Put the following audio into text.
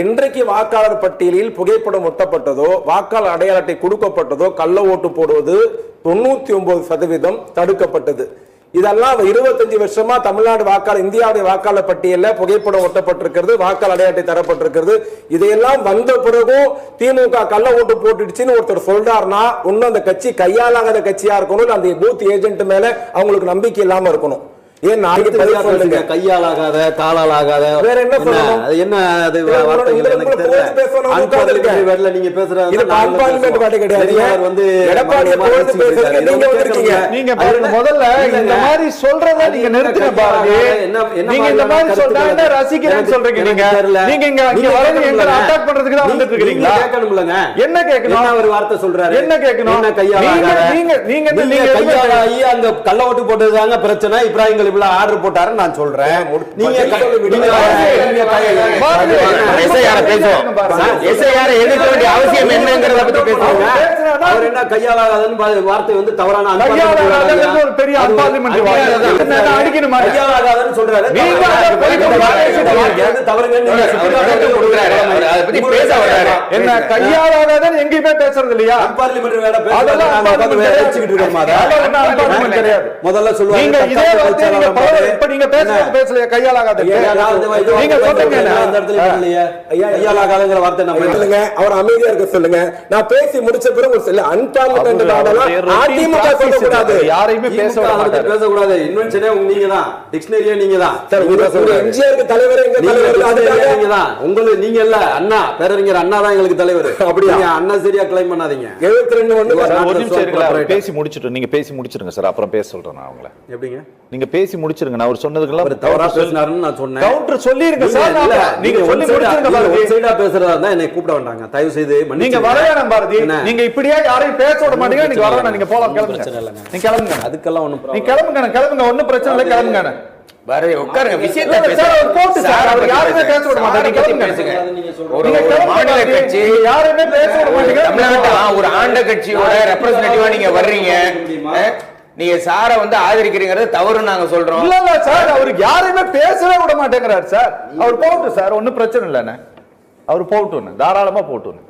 என்றைக்கு வாக்காளர் பட்டியலில் புகைப்படம் ஒட்டப்பட்டதோ வாக்காளர் அடையாள அட்டை கொடுக்கப்பட்டதோ கள்ள ஓட்டு போடுவது தொண்ணூத்தி ஒன்பது சதவீதம் தடுக்கப்பட்டது. இதெல்லாம் இருபத்தஞ்சு வருஷமா தமிழ்நாடு வாக்காளர் இந்தியாவுடைய வாக்காளர் பட்டியலில் புகைப்படம் ஒட்டப்பட்டிருக்கிறது வாக்காளர் அடையாட்டை தரப்பட்டிருக்கிறது. இதையெல்லாம் வந்த பிறகும் திமுக கள்ள ஓட்டு போட்டுடுச்சுன்னு ஒருத்தர் சொல்றாருன்னா இன்னும் அந்த கட்சி கையாலாகாத கட்சியா இருக்கணும் அந்த பூத் ஏஜென்ட் மேல அவங்களுக்கு நம்பிக்கை இல்லாம இருக்கணும். ஏன் நாளைக்கு பதில் சொல்லுங்க. கையாலாகாத காலாலாகாத வேற என்ன சொல்லணும்? அது என்ன? அது வார்த்தைகள் எனக்கு தெரியல. அன்பார்லிமெண்ட் நீங்க பேசுறது இது பார்லிமெண்ட் வார்த்தை கிடையாது. பெரியார் வந்து பேசுறதுக்கு இருக்காரு. நீங்க வந்திருக்கீங்க. நீங்க பாருங்க என்ன- முதல்ல. இந்த மாதிரி சொல்றத நீங்க நிறுத்துங்க பாருங்க. என்ன- நீங்க இந்த மாதிரி சொல்றா என்ன ரசிக்கிறேன்னு சொல்றீங்க நீங்க. நீங்க இங்க இங்க நீங்க வரது கேட்கணும்ல. அட்டாக் பண்றதுக்கு தான் வந்துட்டு இருக்கீங்களா கேட்கணும்லங்க. என்ன கேட்கணும்? என்ன ஒரு வார்த்தை சொல்றாரு? என்ன கேட்கணும்? என்ன நீங்க நீங்க நீங்க எதுவுமே கையாளாகி அங்க கள்ள ஓட்டு போட்டதுதாங்க பிரச்சனை. இப்ராஹிம் கலிபுல்லா ஆர்டர் போட்டாருன்னு நான் சொல்றேன் நீங்க எதிர்க்க வேண்டிய அவசியம் என்னங்கிறத பத்தி பேசுவோங்க. அவர் என்ன கையாளாகாதன்னு வார்த்தை வந்து தவறான ஒரு பெரிய என்ன அடிக்கணுமா? கையாளாகாதன்னு சொல்றாரு கையாளாகாதன்னு எங்கேயுமே பேசுறது இல்லையா அன்பார்லிமெண்ட் வேலை அதெல்லாம். முதல்ல சொல்லுவாங்க நீங்க. இப்ப நீங்க பேசுறது பேசலையா? கையாளாகாத கையாளாகாத வார்த்தை நீங்க சொல்லுங்க. இந்த என்ன? இடத்துல இல்லையே. கையாளாகாதங்கிற வார்த்தை நம்ம சொல்லுங்க. அவர் அமைதியா இருக்க சொல்லுங்க. நான் பேசி முடிச்ச பிறகு ஒரு சில அன்பார்லிமெண்ட் அதிமுக யாரையுமே பேச. பேசக்கூடாது. இன்வென்ஷனே நீங்க தான் டிக்ஷனரியே நீங்க தான் சார் உங்க உங்க எம்ஜிஆருக்கு தலைவர் எங்க நீங்க தலைவர் dictionary அதுக்காக நீங்க தான் உங்களுக்கு நீங்க இல்ல அண்ணா பேரறிஞர் அண்ணா தான் எங்களுக்கு தலைவர். அப்படியா? நீங்க அண்ணா சரியா கிளைம் பண்ணாதீங்க. எழுபத்தி ரெண்டு. பேசி முடிச்சிட்டு நீங்க பேசி முடிச்சிருங்க சார். அப்புறம் பேச சொல்றேன் நான் அவங்கள. எப்படிங்க? நீங்க பேசி முடிச்சிருங்க. நான் அவர் அவர் சொன்னதுக்கெல்லாம் தவறா counter சொல்லி- பேசினாருன்னு நான் சொன்னேன். கவுண்டர் சொல்லிருங்க சார். நீங்க சொல்லி முடிச்சிருங்க பாரதி side-ஆ பேசுறதா இருந்தா என்னை கூப்பிட வேண்டாங்க. தயவு செய்து நீங்க மன்னிச்சிடுங்க. வர வேணாம் பாரதி? நீங்க இப்படியே யாரையும் பேச விட மாட்டீங்க. நீங்க வர வேணாம் நீங்க போலாம் கிளம்புங்க. நீங்க கிளம்புங்க. அதுக்கெல்லாம் ஒண்ணும் நீங்க problem கிளம்புங்க கிளம்புங்க. ஒண்ணும் பிரச்சனை இல்லை கிளம்புங்க பாரதி, உட்காருங்க. விஷயத்தை இல்ல, சார், அவர் அவர் யாருமே பேசுங்க. பேச விட கிளம்புங்க. பேசுங்க. ஒரு மாநில. கட்சி யாருமே பேச விட மாட்டீங்க. தமிழ்நாட்டுல ஒரு ஆண்ட கட்சியோட ரெப்ரசன்டேட்டிவா நீங்க வர்றீங்க. நீங்க சாரை வந்து ஆதரிக்கிறீங்கிறது தவறு நாங்க சொல்றோம். இல்ல இல்ல சார் அவருக்கு யாரையுமே பேசவே விட மாட்டேங்கிறார் சார். அவர் போகட்டும் சார். ஒண்ணும் பிரச்சனை இல்லைண்ணே. அவர் போகட்டும் தாராளமா போகட்டும்